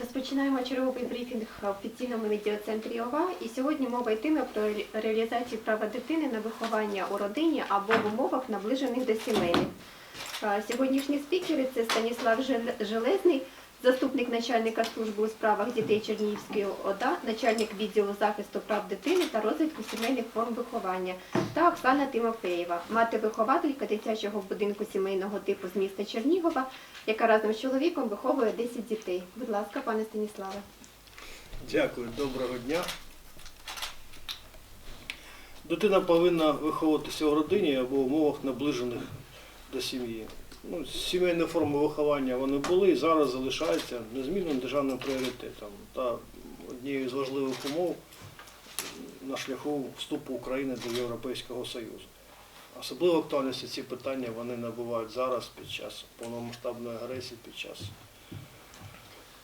Розпочинаємо черговий брифінг в офіційному медіа-центрі ОВА. І сьогодні мова йтиме про реалізацію права дитини на виховання у родині або в умовах наближених до сімейних. Сьогоднішні спікери це Станіслав Железний, заступник начальника служби у справах дітей Чернігівської ОДА, начальник відділу захисту прав дитини та розвитку сімейних форм виховання, та Оксана Тимофеєва, мати-вихователька дитячого будинку сімейного типу з міста Чернігова, яка разом з чоловіком виховує 10 дітей. Будь ласка, пане Станіславе. Дякую, доброго дня. Дитина повинна виховуватися в родині або в умовах наближених до сім'ї. Ну, сімейні форми виховання вони були і зараз залишаються незмінним державним пріоритетом та однією з важливих умов на шляху вступу України до Європейського Союзу. Особливо актуальності ці питання вони набувають зараз під час повномасштабної агресії, під час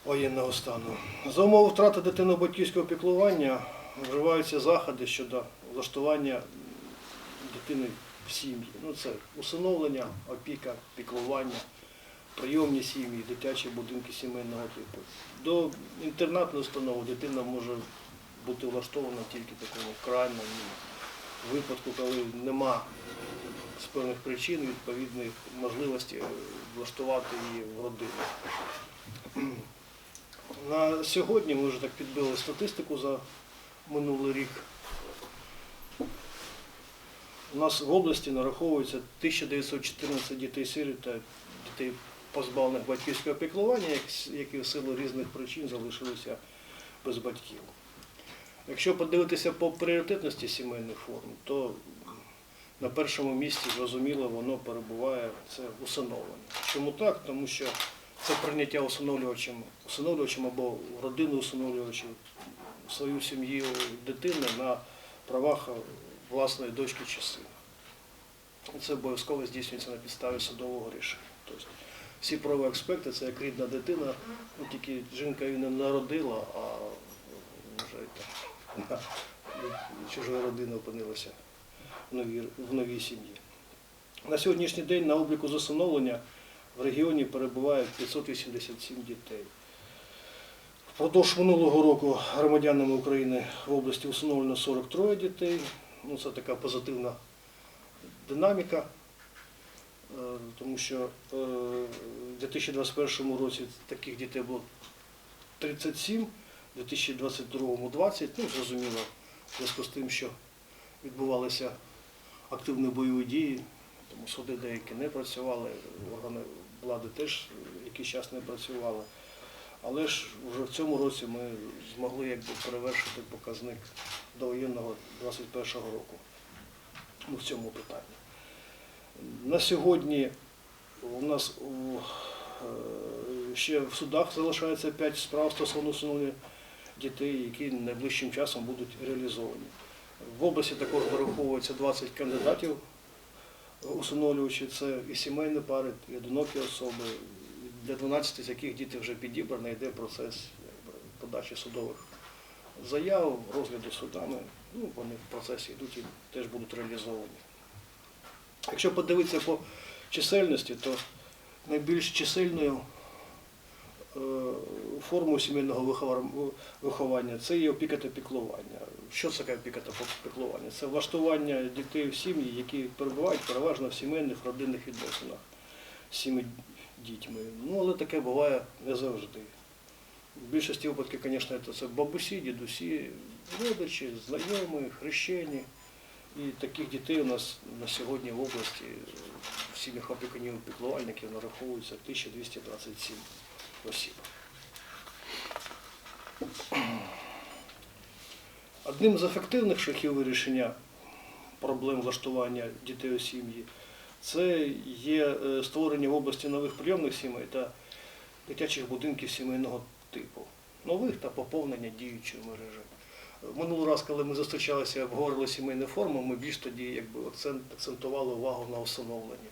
воєнного стану. За умови втрати дитини батьківського піклування вживаються заходи щодо влаштування дитини в сім'ї. Ну, це усиновлення, опіка, піклування, прийомні сім'ї, дитячі будинки сімейного типу. До інтернатної установи дитина може бути влаштована тільки в такому крайньому випадку, коли нема з певних причин відповідних можливості влаштувати її в родину. На сьогодні ми вже так підбили статистику за минулий рік. У нас в області нараховується 1914 дітей-сиріт та дітей позбавлених батьківського піклування, які в силу різних причин залишилися без батьків. Якщо подивитися по пріоритетності сімейних форм, то на першому місці, зрозуміло, воно перебуває це усиновлення. Чому так? Тому що це прийняття усиновлювачем, усиновлювачем або родину усиновлювачем в свою сім'ю дитини на правах власної дочки чи сина. І Це обов'язково здійснюється на підставі судового рішення. Тобто всі правові аспекти це як рідна дитина, ну, тільки жінка її не народила, а вже й там, від чужої родини опинилася в новій, в новій сім'ї. На сьогоднішній день на обліку з усиновлення в регіоні перебуває 587 дітей. Впродовж минулого року громадянами України в області усиновлено 43 дітей. Ну, це така позитивна динаміка, е, тому що е, в 2021 році таких дітей було 37, в 2022 20. Ну, зрозуміло, в зв'язку з тим, що відбувалися активні бойові дії, тому суди деякі не працювали, органи влади теж якийсь час не працювали. Але ж вже в цьому році ми змогли якби перевершити показник довоєнного 21-го року ну, в цьому питанні. На сьогодні у нас е, ще в судах залишається 5 справ стосовно усиновлення дітей, які найближчим часом будуть реалізовані. В області також вираховується 20 кандидатів усиновлювачі, це і сімейні пари, і одинокі особи, для 12 з яких діти вже підібрані, йде процес подачі судових заяв, розгляду судами. Ну, вони в процесі йдуть і теж будуть реалізовані. Якщо подивитися по чисельності, то найбільш чисельною е, формою сімейного виховання це є опіка та піклування. Що це таке опіка та піклування? Це влаштування дітей в сім'ї, які перебувають переважно в сімейних родинних відносинах цими дітьми. Ну, але таке буває не завжди. В більшості випадків, звісно, це- бабусі, дідусі, родичі, знайомі, хрещені. І таких дітей у нас на сьогодні в області в сім'ях опікунів піклувальників нараховується 1227 осіб. Одним з ефективних шляхів вирішення проблем влаштування дітей у сім'ї це є е, створення в області нових прийомних сімей та дитячих будинків сімейного типу, нових та поповнення діючої мережі. Минулий раз, коли ми зустрічалися обговорили сімейні форми, ми більш тоді якби, акцент, акцентували увагу на усиновленні.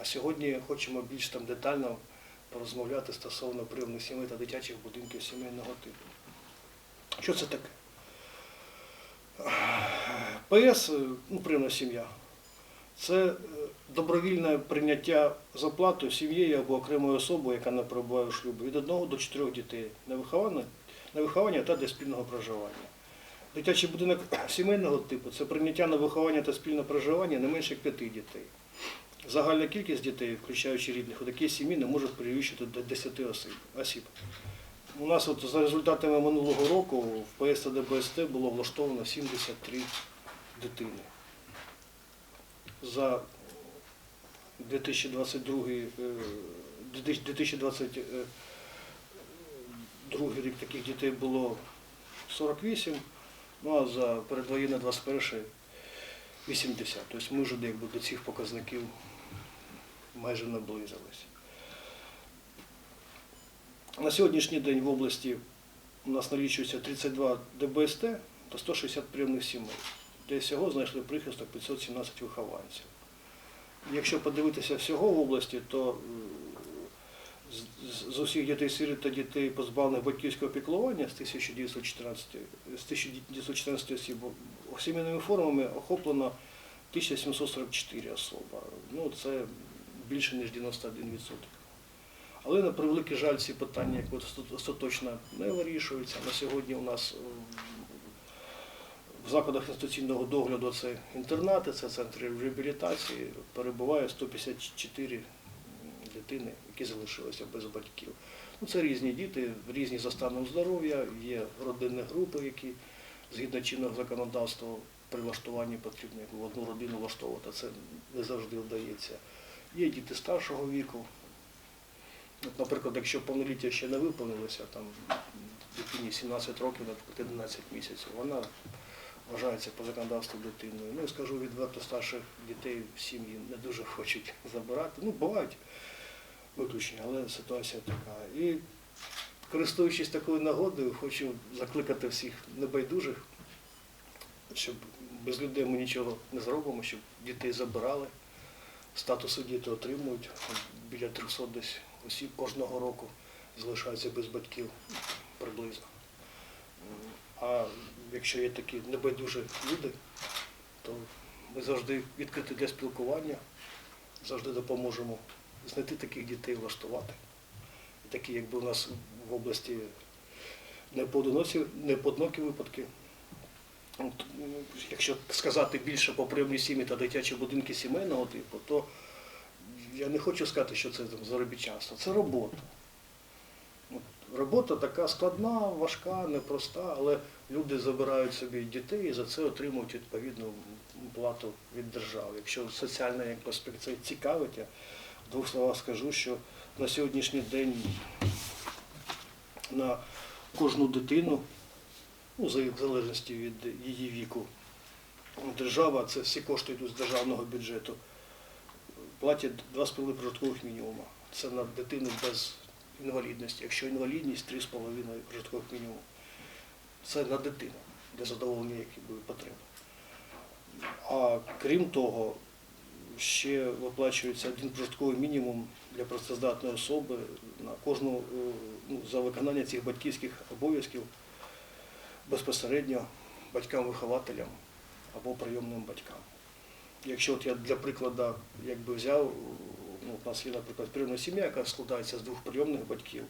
А сьогодні хочемо більш там детально порозмовляти стосовно прийомних сімей та дитячих будинків сімейного типу. Що це таке? ПС, е, ну, прийомна сім'я, це е, добровільне прийняття з оплатою сім'єю або окремою особою, яка не перебуває у шлюбі, від одного до чотирьох дітей на виховання, та для спільного проживання. Дитячий будинок сімейного типу це прийняття на виховання та спільне проживання не менше як п'яти дітей. Загальна кількість дітей, включаючи рідних, у такій сім'ї не може перевищити до 10 осіб. У нас от за результатами минулого року в ПС ДБСТ було влаштовано 73 дитини. За 2022, е, 2022 рік таких дітей було 48, ну а за передвоєнне 21 80. Тобто ми вже якби до цих показників майже наблизились. На сьогоднішній день в області у нас налічується 32 ДБСТ та 160 прийомних сімей, де всього знайшли прихисток 517 вихованців. Якщо подивитися всього в області, то з- усіх дітей сиріт та дітей позбавлених батьківського піклування з 1914, з 1914 осіб сімейними формами охоплено 1744 особи. Ну, це більше ніж 91%. Але на превеликий жаль, ці питання як от остаточно не вирішуються. На сьогодні у нас в закладах інституційного догляду це інтернати, це центри реабілітації, перебуває 154 дитини, які залишилися без батьків. Ну, це різні діти, різні за станом здоров'я, є родинні групи, які згідно чинного законодавства при влаштуванні потрібно в одну родину влаштовувати. Це не завжди вдається. Є діти старшого віку. От, наприклад, якщо повноліття ще не виповнилося, там дитині 17 років, наприклад, 11 місяців, вона вважається по законодавству дитиною. Ну, і скажу відверто, старших дітей в сім'ї не дуже хочуть забирати. Ну, бувають виключення, але ситуація така. І користуючись такою нагодою, хочу закликати всіх небайдужих, щоб без людей ми нічого не зробимо, щоб дітей забирали. Статуси діти отримують біля 300 десь осіб кожного року залишаються без батьків приблизно. А якщо є такі небайдужі люди, то ми завжди відкриті для спілкування, завжди допоможемо знайти таких дітей, влаштувати. І такі, якби у нас в області не поодинокі, не поодинокі випадки. Якщо сказати більше по прийомні сім'ї та дитячі будинки сімейного типу, то я не хочу сказати, що це заробітчанство. Це робота. От, Робота така складна, важка, непроста, але люди забирають собі дітей і за це отримують відповідну плату від держави. Якщо соціальний як аспект це цікавить, я в двох словах скажу, що на сьогоднішній день на кожну дитину, ну, в залежності від її віку, держава, це всі кошти йдуть з державного бюджету, платять 2,5 прожиткових мінімума. Це на дитину без інвалідності. Якщо інвалідність 3,5 прожиткових мінімуму. Це на дитину для задоволення яких потреб. А крім того, ще виплачується один прожитковий мінімум для працездатної особи на кожну е, ну, за виконання цих батьківських обов'язків безпосередньо батькам-вихователям або прийомним батькам. Якщо от я для прикладу якби взяв, ну, у нас є, наприклад, прийомна сім'я, яка складається з двох прийомних батьків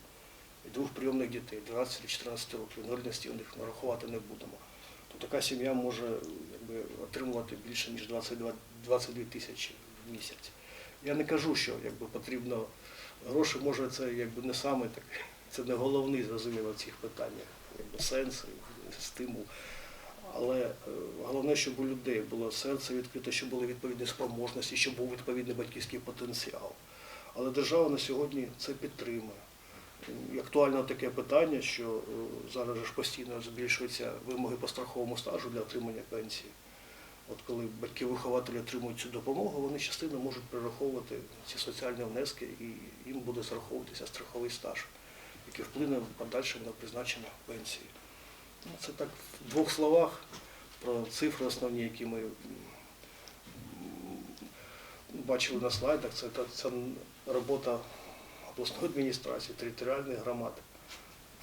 і двох прийомних дітей, 12 чи 14 років, інвалідності у них нарахувати не будемо, то така сім'я може якби, отримувати більше, ніж 22, 22 тисячі в місяць. Я не кажу, що якби, потрібно гроші, може це якби, не саме так, це не головний, зрозуміло, в цих питаннях, якби, сенс, стимул. Але е, головне, щоб у людей було серце відкрите, щоб були відповідні спроможності, щоб був відповідний батьківський потенціал. Але держава на сьогодні це підтримує. І актуально таке питання, що е, зараз ж постійно збільшуються вимоги по страховому стажу для отримання пенсії. От коли батьки-вихователі отримують цю допомогу, вони частину можуть перераховувати ці соціальні внески і їм буде зараховуватися страховий стаж, який вплине в подальшому на призначення пенсії. Ну, Це так в двох словах про цифри основні, які ми бачили на слайдах. Це, це робота обласної адміністрації, територіальних громад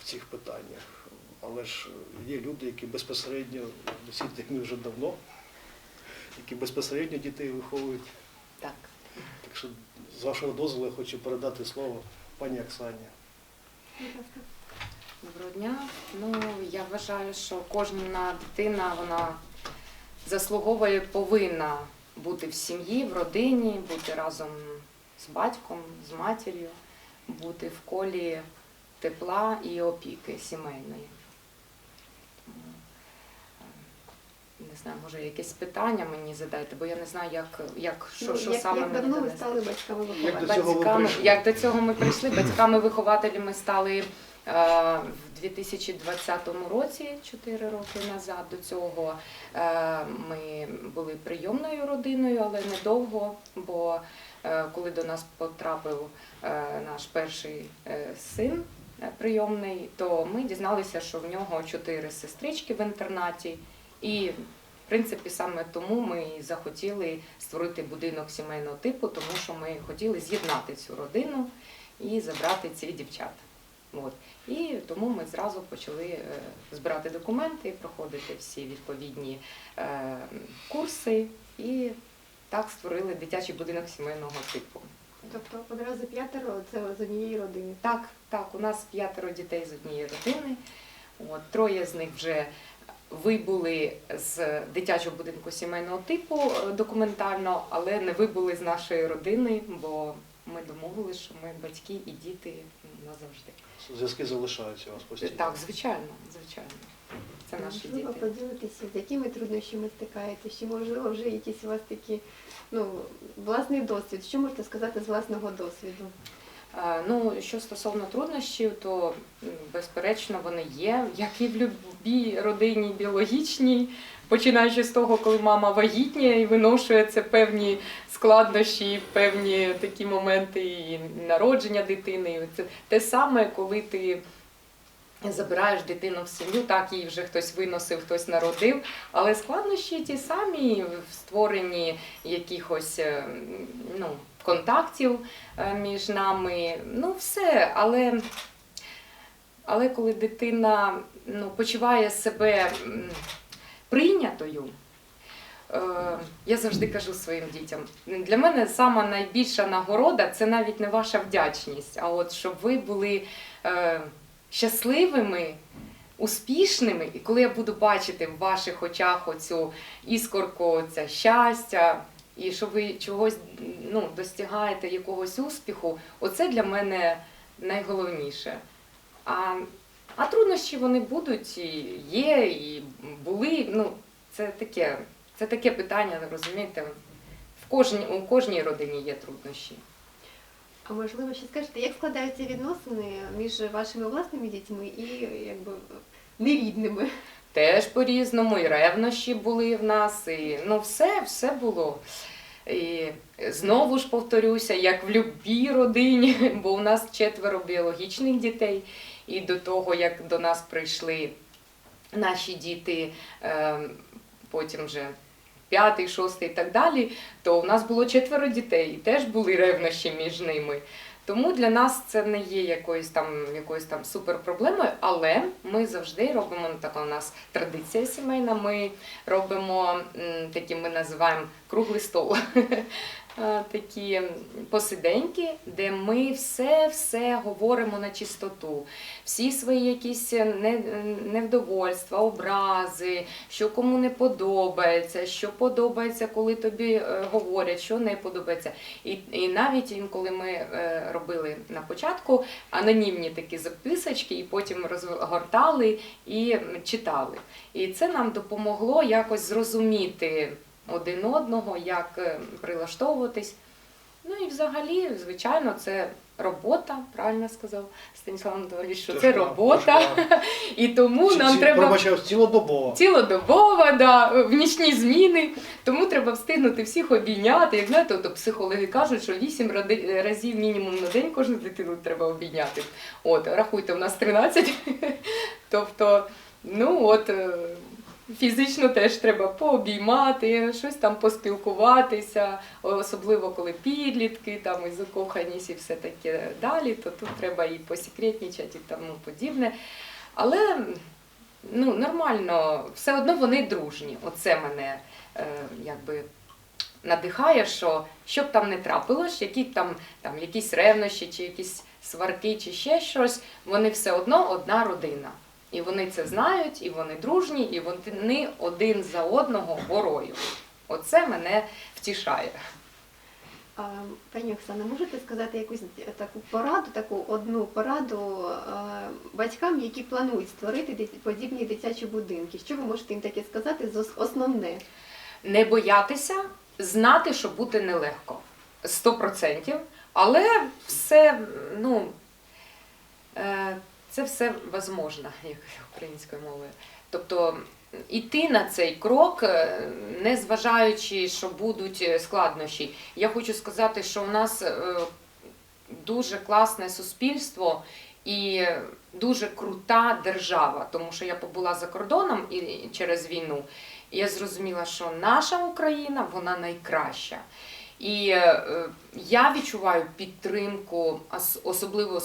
в цих питаннях. Але ж є люди, які безпосередньо досвідчені вже давно, які безпосередньо дітей виховують. Так. Так що, з вашого дозволу, я хочу передати слово пані Оксані. Доброго дня. Ну, я вважаю, що кожна дитина вона заслуговує, повинна бути в сім'ї, в родині, бути разом з батьком, з матір'ю, бути в колі тепла і опіки сімейної. Тому, е, Не знаю, може якесь питання мені задайте, бо я не знаю, як, як що, Ну, що як, саме як мені давно ви стали батьками Як вихователями? прийшли? як до цього ми прийшли, батьками-вихователями стали в 2020 році, 4 роки назад. До цього е, ми були прийомною родиною, але недовго, бо е, коли до нас потрапив е, наш перший е, син е, прийомний, то ми дізналися, що в нього чотири сестрички в інтернаті. І в принципі, саме тому ми захотіли створити будинок сімейного типу, тому що ми хотіли з'єднати цю родину і забрати ці дівчат. От. І тому ми зразу почали е, збирати документи, проходити всі відповідні е, курси і так створили дитячий будинок сімейного типу. Тобто одразу п'ятеро це з однієї родини. Так, так, у нас п'ятеро дітей з однієї родини. От, троє з них вже вибули з дитячого будинку сімейного типу е, документально, але не вибули з нашої родини, бо ми домовилися, що ми батьки і діти назавжди. Зв'язки залишаються у вас постійно. Так, звичайно, звичайно. Це наші Можливо, діти. поділитися, з якими труднощами стикаєтеся, чи можливо вже якісь у вас такі, ну, власний досвід. Що можете сказати з власного досвіду? Е, Ну, що стосовно труднощів, то безперечно вони є, як і в будь-якій родині біологічній, починаючи з того, коли мама вагітніє і виношує це певні складнощі, певні такі моменти і народження дитини. Це те саме, коли ти забираєш дитину в сім'ю, так її вже хтось виносив, хтось народив, але складнощі ті самі в створенні якихось е, ну, контактів е, між нами. Ну, все, але, але коли дитина ну, почуває себе прийнятою. е, Я завжди кажу своїм дітям, для мене сама найбільша нагорода це навіть не ваша вдячність, а от щоб ви були е, щасливими, успішними, і коли я буду бачити в ваших очах оцю іскорку, це щастя, і що ви чогось ну, достигаєте якогось успіху, оце для мене найголовніше. А, а труднощі вони будуть, і є, і були. Ну, це таке, це таке питання, розумієте, в кожній, у кожній родині є труднощі. А можливо, ще скажете, як складаються відносини між вашими власними дітьми і якби нерідними? Теж по-різному, і ревнощі були в нас, і ну все, все було. І знову ж повторюся, як в будь-якій родині, бо у нас четверо біологічних дітей, і до того, як до нас прийшли наші діти, е, потім вже п'ятий, шостий і так далі, то у нас було четверо дітей, і теж були ревнощі між ними. Тому для нас це не є якоюсь там якоюсь там суперпроблемою, але ми завжди робимо ну, така у нас традиція сімейна. Ми робимо такі, ми називаємо круглий стол. Е, Такі посиденьки, де ми все-все говоримо на чистоту, всі свої якісь невдовольства, образи, що кому не подобається, що подобається, коли тобі е, говорять, що не подобається. І, і навіть інколи ми е, робили на початку анонімні такі записочки, і потім розгортали і читали. І це нам допомогло якось зрозуміти один одного, як е, прилаштовуватись. Ну і взагалі, звичайно, це робота, правильно сказав Станіслав Анатолійович, що це робота. тяжка. І тому Ці- нам ці- треба Пробачаю, цілодобово. цілодобова, да, в нічні зміни. Тому треба встигнути всіх обійняти. Як знаєте, то психологи кажуть, що 8 ради- разів мінімум на день кожну дитину треба обійняти. От, рахуйте, у нас 13. Тобто, ну от. Фізично теж треба пообіймати, щось там поспілкуватися, особливо коли підлітки, там і закоханість і все таке далі, то тут треба і посекретнічати і тому подібне. Але ну, нормально, все одно вони дружні. Оце мене е, якби надихає, що що б там не трапилось, які там, там якісь ревнощі, чи якісь сварки, чи ще щось, вони все одно одна родина. І вони це знають, і вони дружні, і вони один за одного горою. Оце мене втішає. Пані Оксана, можете сказати якусь таку пораду, таку одну пораду е, батькам, які планують створити подібні дитячі будинки? Що ви можете їм таке сказати? Основне. Не боятися, знати, що буде нелегко. Сто процентів. Але все, ну, е, це все возможно, як українською мовою. Тобто іти на цей крок, е, не зважаючи, що будуть е, складнощі. Я хочу сказати, що у нас е, дуже класне суспільство і дуже крута держава, тому що я побула за кордоном і через війну. І я зрозуміла, що наша Україна вона найкраща. І е, я відчуваю підтримку, особливо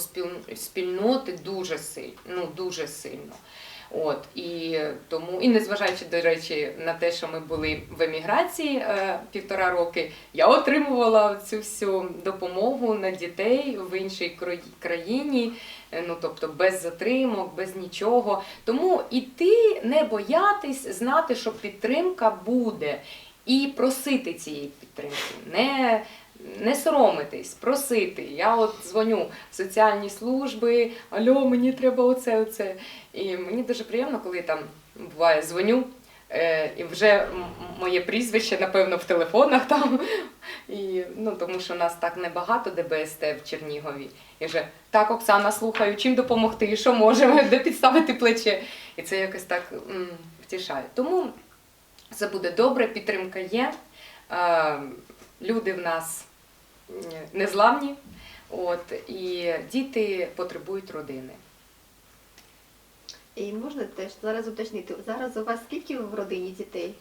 спільноти, дуже сильно. Ну, дуже сильно. От, і тому, і незважаючи, до речі, на те, що ми були в еміграції е, півтора роки, я отримувала цю всю допомогу на дітей в іншій країні, е, ну тобто без затримок, без нічого. Тому іти, не боятись, знати, що підтримка буде, і просити цієї підтримки. Не, не соромитись, просити. Я от дзвоню в соціальні служби, альо, мені треба оце, оце. І мені дуже приємно, коли там буває дзвоню. е, І вже моє прізвище, напевно, в телефонах там. І, ну, тому що нас так небагато ДБСТ в Чернігові. І вже так, Оксана, слухаю, чим допомогти, що можемо, де підставити плече. І це якось так втішає. Тому це буде добре, підтримка є. Е, Люди в нас незламні, от, і діти потребують родини. І можна теж зараз уточнити, зараз у вас скільки в родині дітей?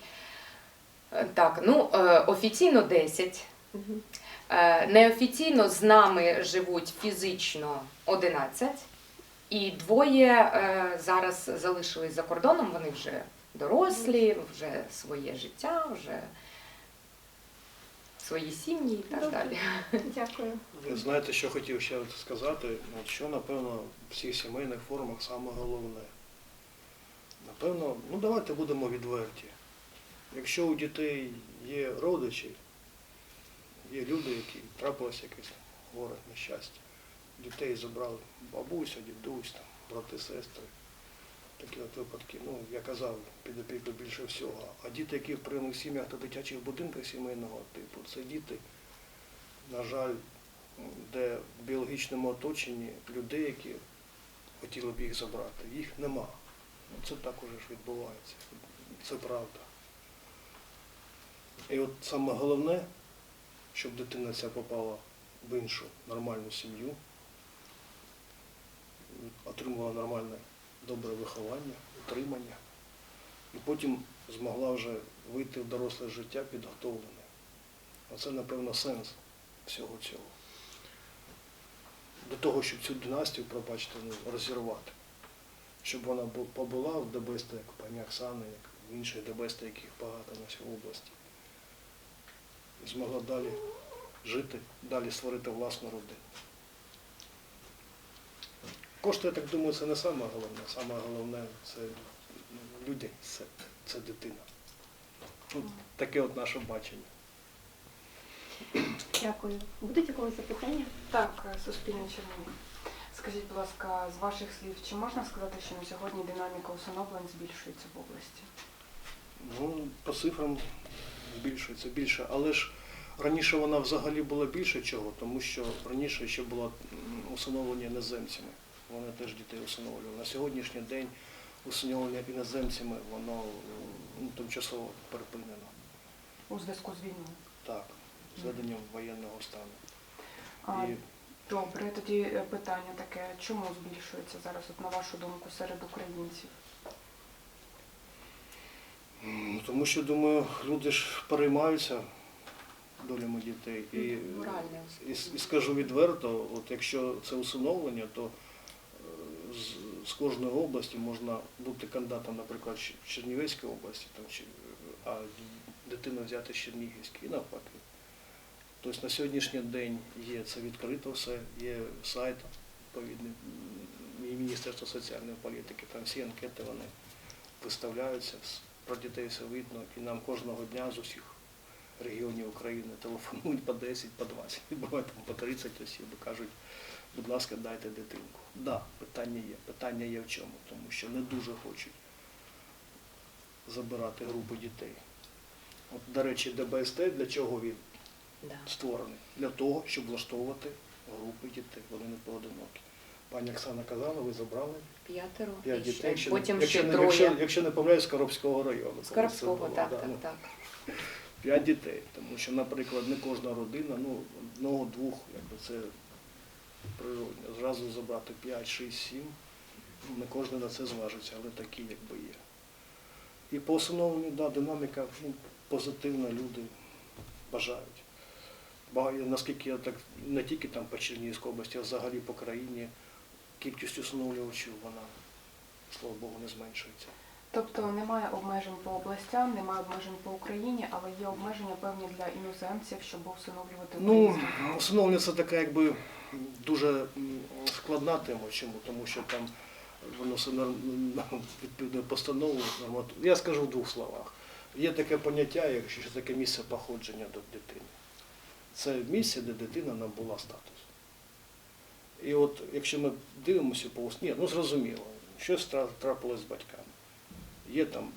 Е, Так, ну е, офіційно 10. Мгм. Е, Неофіційно з нами живуть фізично 11. І двоє е, зараз залишились за кордоном, вони вже дорослі, вже своє життя, вже свої сім'ї і так Добре. далі. Дякую. Ви знаєте, що хотів ще от сказати, От що, напевно, в всіх сімейних формах саме головне. Напевно, ну давайте будемо відверті. Якщо у дітей є родичі, є люди, які трапилося якесь горе, нещастя, дітей забрали бабуся, дідусь, там, брати, сестри. Такі от випадки, ну, я казав, під опіку більше всього. А діти, які в прийомних сім'ях та дитячих будинках сімейного типу, це діти, на жаль, де в біологічному оточенні людей, які хотіли б їх забрати, їх нема. Ну, Це також ж відбувається. Це правда. І от саме головне, щоб дитина ця попала в іншу нормальну сім'ю, отримала нормальне добре виховання, утримання, і потім змогла вже вийти в доросле життя підготовлене. Оце, напевно, сенс всього цього. До того, щоб цю династію, пробачте, ну, розірвати. Щоб вона побула в ДБСТ, як пані Оксани, як в інших ДБСТ, яких багато на всій області. І змогла далі жити, далі створити власну родину. Кошти, я так думаю, це не саме головне. Саме головне це люди, це, це дитина. Ну, таке от наше бачення. Дякую. Будуть якогось запитання? Так, Суспільне Чернігів. Скажіть, будь ласка, з ваших слів, чи можна сказати, що на сьогодні динаміка усиновлень збільшується в області? Ну, по цифрам збільшується більше, але ж раніше вона взагалі була більше чого, тому що раніше ще було усиновлення іноземцями. Вони теж дітей усиновлювали. На сьогоднішній день усиновлення іноземцями воно ну, тимчасово припинено. У зв'язку з війною? Так, з введенням воєнного стану. А, І Добре, тоді питання таке, чому збільшується зараз, от, на вашу думку, серед українців? м, тому що, думаю, люди ж переймаються долями дітей. І, і, і скажу відверто, от якщо це усиновлення, то з, кожної області можна бути кандидатом, наприклад, в Чернівецькій області, там, а дитину взяти з Чернігівської і навпаки. Тобто на сьогоднішній день є це відкрито все, є сайт відповідний і Міністерства соціальної політики, там всі анкети вони виставляються, про дітей все видно, і нам кожного дня з усіх регіонів України телефонують по 10, по 20, буває там по 30 осіб кажуть, будь ласка, дайте дитинку. Так, да, питання є. Питання є в чому, тому що не дуже хочуть забирати групи дітей. От, до речі, ДБСТ для чого він Да. створений? Для того, щоб влаштовувати групи дітей. Вони не поодинокі. Пані Оксана казала, ви забрали П'ятеро. п'ять і дітей, якщо, потім якщо, ще не, троє. якщо, якщо не помиляюсь, з Коробського району. З було, так, да, так, ну, так. П'ять дітей, тому що, наприклад, не кожна родина, ну, одного, двох, якби це природне. Зразу забрати 5, 6, 7, ну, не кожен на це зважиться, але такі якби є. І по усиновленню, да, динаміка ну, позитивна, люди бажають. Ба- Наскільки я так, не тільки там по Чернігівській області, а взагалі по країні, кількість усиновлювачів, вона, слава Богу, не зменшується. Тобто немає обмежень по областям, немає обмежень по Україні, але є обмеження певні для іноземців, щоб всиновлювати Ну, усиновлення це така якби дуже складна тема. Чому? Тому що там воно все відповідно постанову. норматив- Я скажу в двох словах. Є таке поняття, як що таке місце походження до дитини. Це місце, де дитина набула статус. І от якщо ми дивимося по ус- ні, ну зрозуміло, щось трапилось з батьками. Є там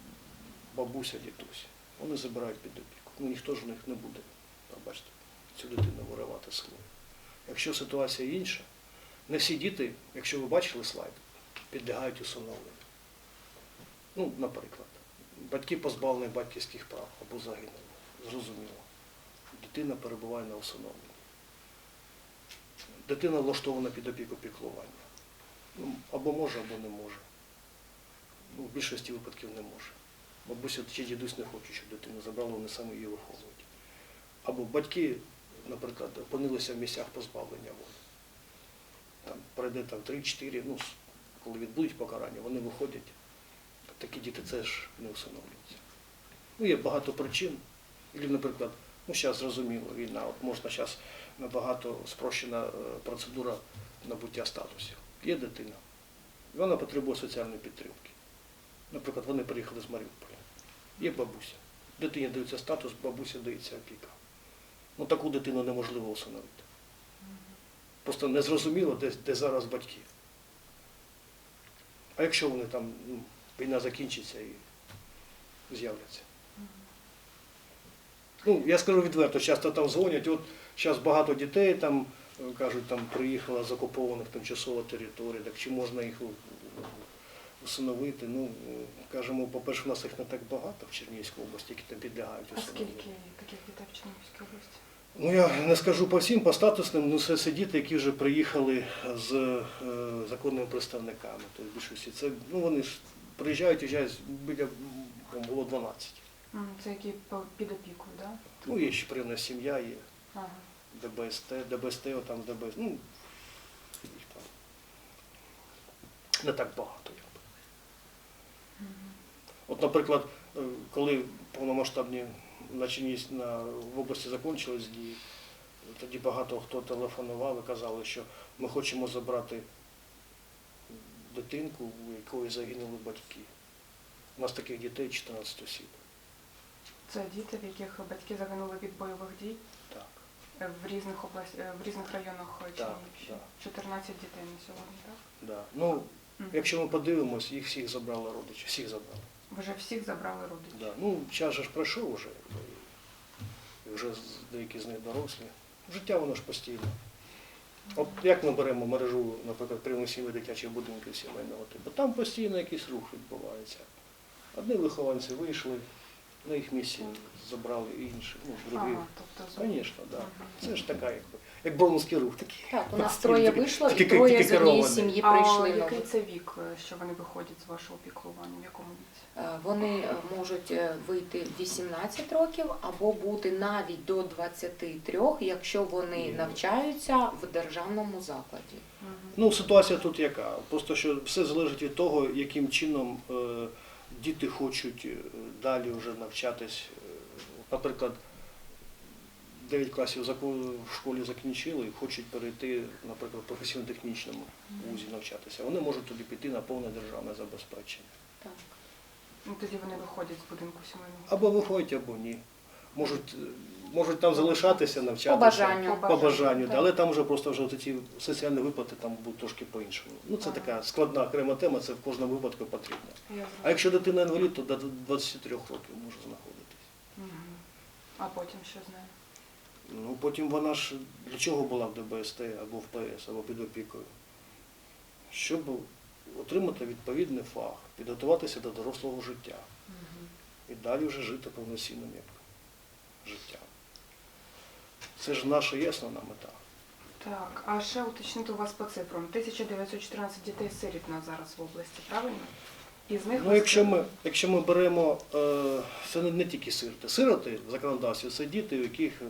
бабуся, дідусь. Вони забирають під опіку. Ну ніхто ж у них не буде, пробачте, цю дитину виривати з. Якщо ситуація інша, не всі діти, якщо ви бачили слайд, підлягають усиновленню. Ну, наприклад, батьки позбавлені батьківських прав або загинули. Зрозуміло. Дитина перебуває на усиновленні. Дитина влаштована під опіку піклування. Ну, або може, або не може. Ну, в більшості випадків не може. Бабуся чи дідусь не хочуть, щоб дитину забрали, вони самі її виховують. Або батьки, наприклад, опинилися в місцях позбавлення волі. Там пройде там 3-4, ну, коли відбудуть покарання, вони виходять. Такі діти це ж не усиновлюються. Ну, є багато причин. І, наприклад, ну зараз зрозуміло, війна, от можна зараз набагато спрощена е, процедура набуття статусів. Є дитина, вона потребує соціальної підтримки. Наприклад, вони приїхали з Маріуполя. Є бабуся. Дитині дається статус, бабуся дається опіка. Ну таку дитину неможливо усиновити. Просто незрозуміло, де, де зараз батьки. А якщо вони там, ну, війна закінчиться і з'являться. Ну, я скажу відверто, часто там дзвонять, от зараз багато дітей там е, кажуть, там приїхала з окупованих тимчасово територій, так чи можна їх усиновити? Ну, кажемо, по-перше, в нас їх не так багато в Чернігівській області, які там підлягають А усиновленню. скільки таких дітей в Чернігівській області? Ну, я не скажу по всім, по статусним, ну це, це діти, які вже приїхали з е, законними представниками. Тобто більшості це, ну вони ж приїжджають, їжджають біля м, було 12. М, Це які по- під опікою, так? Да? Ну, є ще прийомна сім'я, є Ага. ДБСТ, ДБСТ, там ДБС, ну, їх там не так багато. якби. От, наприклад, е, коли повномасштабні на на в області закінчились дії, тоді багато хто телефонував і казали, що ми хочемо забрати дитинку, у якої загинули батьки. У нас таких дітей 14 осіб. Це діти, в яких батьки загинули від бойових дій Так. е, в різних область... е, в різних районах Так, так. 14 дітей на сьогодні, так? Да. Ну. Якщо ми подивимось, їх всіх забрали родичі, всіх забрали. Вже всіх забрали родичів. Да. Ну, час же ж пройшов вже, і вже деякі з них дорослі. Життя воно ж постійне. От як ми беремо мережу, наприклад, приймосіми дитячих будинків сімейного типу, там постійно якийсь рух відбувається. Одні вихованці вийшли, на їх місці забрали інші, ну, другі. Ага, тобто Звісно, так. Да. Це ж така, якби, як броунський рух такий. Так, у нас троє вийшло і троє з однієї сім'ї А який це вік, е, що вони виходять з вашого піклування? В якому віці? Е, Вони е, можуть вийти в 18 років або бути навіть до 23, якщо вони Ні. навчаються в державному закладі. Ну, ситуація тут яка? Просто що все залежить від того, яким чином діти хочуть далі вже навчатись. Наприклад, 9 класів в школі закінчили і хочуть перейти, наприклад, в професійно-технічному вузі навчатися. Вони можуть туди піти на повне державне забезпечення. Так. Ну, тоді вони виходять з будинку сімейного. Або виходять, або ні. Можуть, е, можуть там залишатися, навчатися. По бажанню. По бажанню, Так. але там вже просто вже ці соціальні виплати там будуть трошки по-іншому. Ну це така складна окрема тема, це в кожному випадку потрібно. А якщо дитина інвалід, то до 23 років може знаходитись. А потім що з нею? Ну потім вона ж для чого була в ДБСТ або в ПС, або під опікою? Щоб отримати відповідний фах, підготуватися до дорослого життя і далі вже жити повноцінним як життя. Це ж наша є основна мета. Так, а ще уточнити у вас по цифрам. 1914 дітей сиріт на зараз в області, правильно? Із них Ну, якщо ми, якщо ми беремо, е, це не, не тільки сироти. Сироти в законодавстві це діти, у яких е,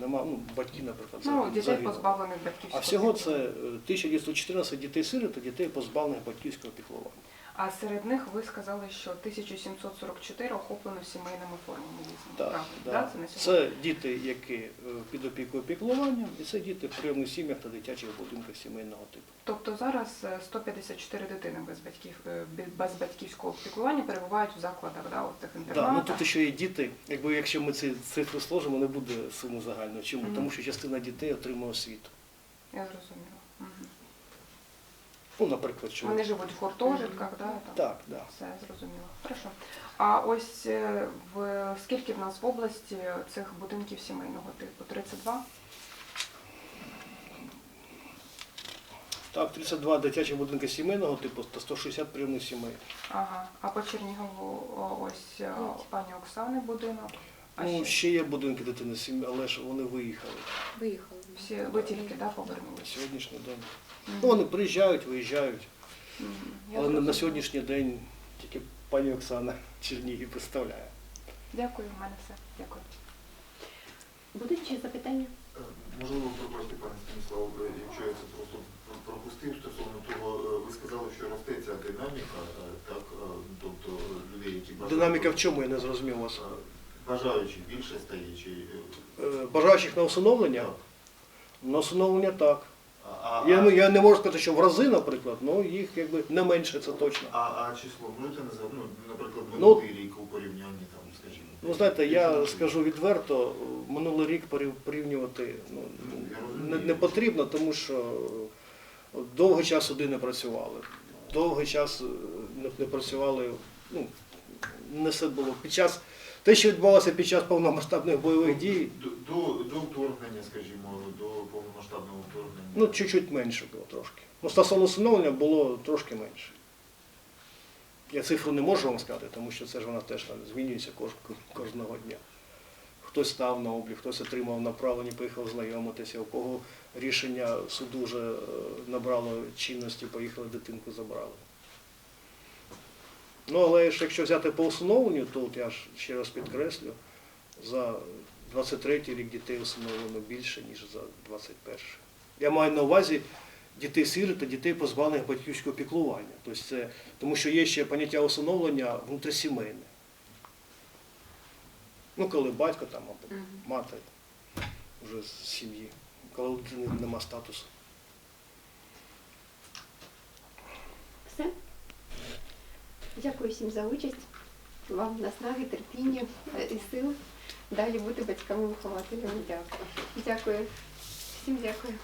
нема, ну, батьки, наприклад, ну, дітей позбавлених батьківського А всього це піклування. е, 1914 дітей сирот і дітей позбавлених батьківського піклування. А серед них ви сказали, що 1744 охоплено сімейними формами. Так, да. да? Це на? Це діти, які е, під опікою піклування, і це діти в прийомних сім'ях та дитячих будинках сімейного типу. Тобто зараз е, 154 дитини без батьків е, без батьківського піклування перебувають в закладах, да, от цих Да, ну тут ще є діти. Якби якщо ми ці цифри сложимо, не буде суми загальної. Чому? Мгм. Тому що частина дітей отримує освіту. Я зрозуміла. Ну, наприклад, що Вони живуть в гуртожитках, да, там? так, да. Все зрозуміло. Хорошо. А ось е, в скільки в нас в області цих будинків сімейного типу? 32? Так, 32 дитячі будинки сімейного типу та 160 прийомних сімей. Ага. А по Чернігову о, ось е, пані Оксани будинок. А Ну, ще ще є будинки дитини сім'ї, але ж вони виїхали Виїхали. Всі ви тільки да, на повернулися. сьогоднішній день. Ну, вони приїжджають, виїжджають. Я Але на, на зрозуміла. сьогоднішній день тільки пані Оксана Чернігів представляє. Дякую, в мене все. Дякую. Будуть ще запитання? Е, Можливо, пробачте, пане Станіслав, е, якщо я це просто про- пропустив стосовно того, е, ви сказали, що росте ця динаміка, е, так, е, тобто е, людей, які бажають... Динаміка в чому, я не зрозумів вас. Бажаючих більше стає, чи... е, Е, Бажаючих на усиновлення? Так. На усиновлення так. А, Я, ну, я не можу сказати, що в рази, наприклад, але їх якби не менше, це точно. а, а число можете назвати, ну, наприклад, Ну, минулий рік у порівнянні, там, скажімо? Ну, знаєте, я скажу відверто, минулий рік порів- порівнювати ну, я не, розумію. не потрібно, тому що довгий час суди не працювали. Довгий час е, не, не працювали, ну, не все було. Під час, те, що відбувалося під час повномасштабних бойових дій, До, до, вторгнення, скажімо, до повномасштабного вторгнення. ну, чуть-чуть менше було трошки. Ну, стосовно усиновлення було трошки менше. Я цифру не можу вам сказати, тому що це ж вона теж там змінюється кож, кожного дня. Хтось став на облік, хтось отримав направлення, поїхав знайомитися, у кого рішення суду вже е, набрало чинності, поїхали дитинку забрали. Ну, але ж якщо взяти по усиновленню, то от я ж ще раз підкреслю, за 23 рік дітей усиновлено більше, ніж за 21-й. Я маю на увазі дітей сирот та дітей позбавлених батьківського піклування. Тобто це, тому що є ще поняття усиновлення внутрісімейне. Ну, коли батько там або мати вже з сім'ї, коли у дитини нема статусу. Все. Дякую всім за участь. Вам наснаги, терпіння е, і сил далі бути батьками-вихователями. Дякую. Дякую. Всім дякую.